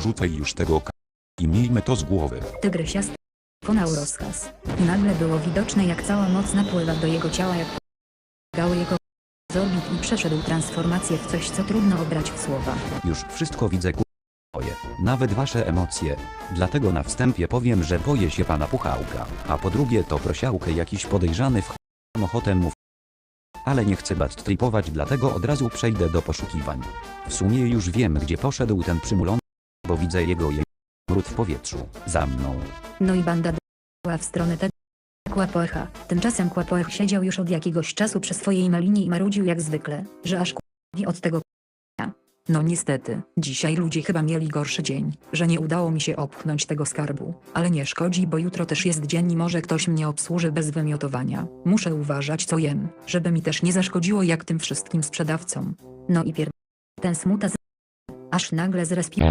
Rzucaj już tego k... i miejmy to z głowy. Tygrysiast wykonał rozkaz. I nagle było widoczne jak cała moc napływa do jego ciała jak gały jego z orbit i przeszedł transformację w coś co trudno obrać w słowa. Już wszystko widzę ku... Oje, nawet wasze emocje. Dlatego na wstępie powiem, że boję się pana Puchałka, a po drugie to prosiałkę jakiś podejrzany w ochotę mu w- Ale nie chcę bad tripować, dlatego od razu przejdę do poszukiwań. W sumie już wiem gdzie poszedł ten przymulony, bo widzę jego je... Mród w powietrzu, za mną. No i banda była w stronę tego Kłapoecha. Tymczasem Kłapoech siedział już od jakiegoś czasu przy swojej malinie i marudził jak zwykle, że aż k***i od tego No niestety, dzisiaj ludzie chyba mieli gorszy dzień, że nie udało mi się opchnąć tego skarbu, ale nie szkodzi, bo jutro też jest dzień i może ktoś mnie obsłuży bez wymiotowania. Muszę uważać co jem, żeby mi też nie zaszkodziło jak tym wszystkim sprzedawcom. No i pier... ten smuta z... Aż nagle zrespił